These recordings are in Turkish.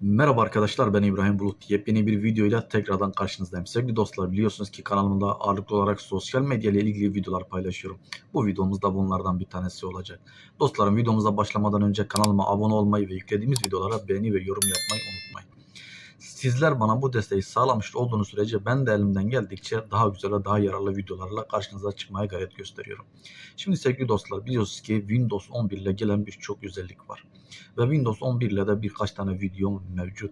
Merhaba arkadaşlar ben İbrahim Bulut. Yepyeni bir videoyla tekrardan karşınızdayım. Sevgili dostlar biliyorsunuz ki kanalımda ağırlıklı olarak sosyal medya ile ilgili videolar paylaşıyorum. Bu videomuz da bunlardan bir tanesi olacak. Dostlarım videomuza başlamadan önce kanalıma abone olmayı ve yüklediğimiz videolara beğeni ve yorum yapmayı unutmayın. Sizler bana bu desteği sağlamış olduğunuz sürece ben de elimden geldikçe daha güzel ve daha yararlı videolarla karşınıza çıkmaya gayret gösteriyorum. Şimdi sevgili dostlar biliyorsunuz ki Windows 11 ile gelen birçok özellik var ve Windows 11 ile de birkaç tane video mevcut.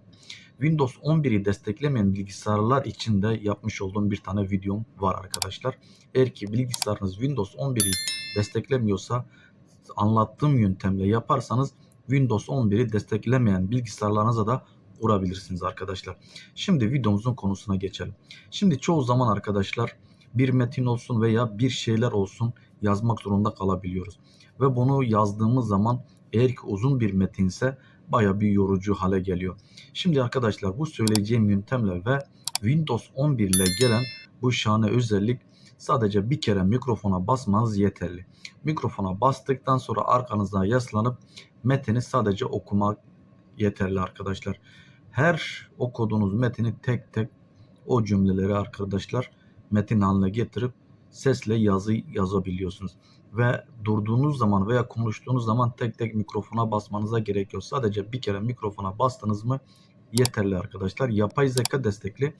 Windows 11'i desteklemeyen bilgisayarlar için de yapmış olduğum bir tane videom var arkadaşlar. Eğer ki bilgisayarınız Windows 11'i desteklemiyorsa anlattığım yöntemle yaparsanız Windows 11'i desteklemeyen bilgisayarlarınıza da kurabilirsiniz arkadaşlar. Şimdi videomuzun konusuna geçelim. Şimdi çoğu zaman arkadaşlar bir metin olsun veya bir şeyler olsun yazmak zorunda kalabiliyoruz. Ve bunu yazdığımız zaman eğer ki uzun bir metinse baya bir yorucu hale geliyor. Şimdi arkadaşlar bu söyleyeceğim yöntemle ve Windows 11 ile gelen bu şahane özellik sadece bir kere mikrofona basmanız yeterli. Mikrofona bastıktan sonra arkanıza yaslanıp metni sadece okumak yeterli arkadaşlar. Her okuduğunuz metni tek tek o cümleleri arkadaşlar metin haline getirip sesle yazı yazabiliyorsunuz. Ve durduğunuz zaman veya konuştuğunuz zaman tek tek mikrofona basmanıza gerek yok. Sadece bir kere mikrofona bastınız mı yeterli arkadaşlar. Yapay zeka destekli.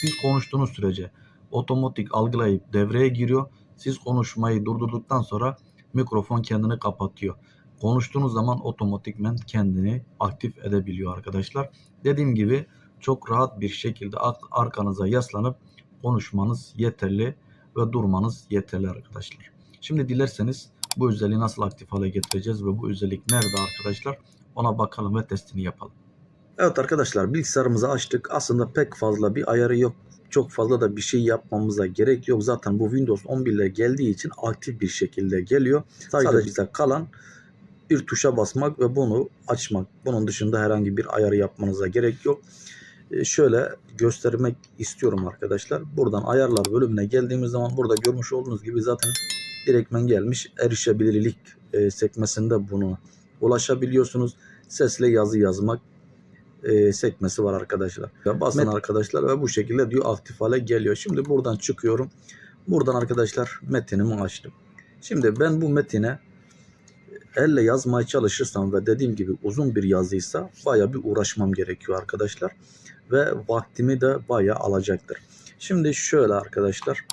Siz konuştuğunuz sürece otomatik algılayıp devreye giriyor. Siz konuşmayı durdurduktan sonra mikrofon kendini kapatıyor. Konuştuğunuz zaman otomatikmen kendini aktif edebiliyor arkadaşlar. Dediğim gibi çok rahat bir şekilde arkanıza yaslanıp konuşmanız yeterli ve durmanız yeterli arkadaşlar. Şimdi dilerseniz bu özelliği nasıl aktif hale getireceğiz ve bu özellik nerede arkadaşlar ona bakalım ve testini yapalım. Evet arkadaşlar bilgisayarımızı açtık. Aslında pek fazla bir ayarı yok. Çok fazla da bir şey yapmamıza gerek yok. Zaten bu Windows 11 ile geldiği için aktif bir şekilde geliyor. Sadece, Sadece bize kalan bir tuşa basmak ve bunu açmak. Bunun dışında herhangi bir ayarı yapmanıza gerek yok. Ee, şöyle göstermek istiyorum arkadaşlar. Buradan ayarlar bölümüne geldiğimiz zaman burada görmüş olduğunuz gibi zaten direktmen gelmiş erişebilirlik e, sekmesinde bunu ulaşabiliyorsunuz. Sesle yazı yazmak e, sekmesi var arkadaşlar. Basın arkadaşlar ve bu şekilde diyor aktif hale geliyor. Şimdi buradan çıkıyorum. Buradan arkadaşlar metinimi açtım. Şimdi ben bu metine elle yazmaya çalışırsam ve dediğim gibi uzun bir yazıysa baya bir uğraşmam gerekiyor arkadaşlar. Ve vaktimi de baya alacaktır. Şimdi şöyle arkadaşlar.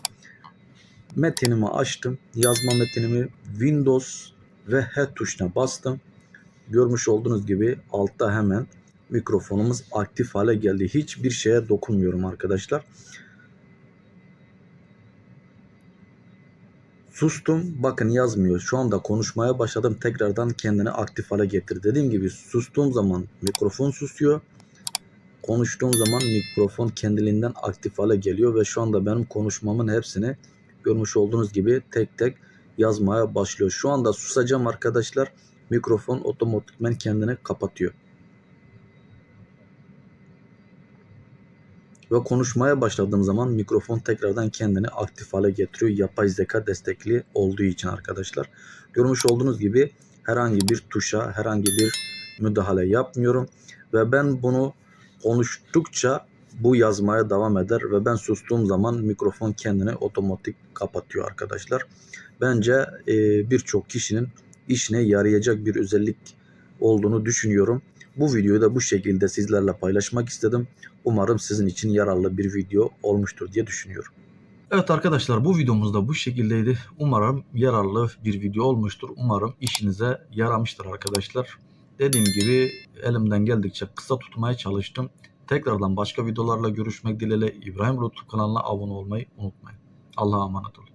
Metinimi açtım. Yazma metinimi Windows ve H tuşuna bastım. Görmüş olduğunuz gibi altta hemen mikrofonumuz aktif hale geldi. Hiçbir şeye dokunmuyorum arkadaşlar. Sustum. Bakın yazmıyor. Şu anda konuşmaya başladım. Tekrardan kendini aktif hale getir. Dediğim gibi sustuğum zaman mikrofon susuyor. Konuştuğum zaman mikrofon kendiliğinden aktif hale geliyor ve şu anda benim konuşmamın hepsini görmüş olduğunuz gibi tek tek yazmaya başlıyor. Şu anda susacağım arkadaşlar. Mikrofon otomatikmen kendini kapatıyor. Ve konuşmaya başladığım zaman mikrofon tekrardan kendini aktif hale getiriyor. Yapay zeka destekli olduğu için arkadaşlar. Görmüş olduğunuz gibi herhangi bir tuşa, herhangi bir müdahale yapmıyorum. Ve ben bunu konuştukça bu yazmaya devam eder ve ben sustuğum zaman mikrofon kendini otomatik kapatıyor arkadaşlar. Bence e, birçok kişinin işine yarayacak bir özellik olduğunu düşünüyorum. Bu videoyu da bu şekilde sizlerle paylaşmak istedim. Umarım sizin için yararlı bir video olmuştur diye düşünüyorum. Evet arkadaşlar bu videomuz da bu şekildeydi. Umarım yararlı bir video olmuştur. Umarım işinize yaramıştır arkadaşlar. Dediğim gibi elimden geldikçe kısa tutmaya çalıştım. Tekrardan başka videolarla görüşmek dileğiyle İbrahim YouTube kanalına abone olmayı unutmayın. Allah'a emanet olun.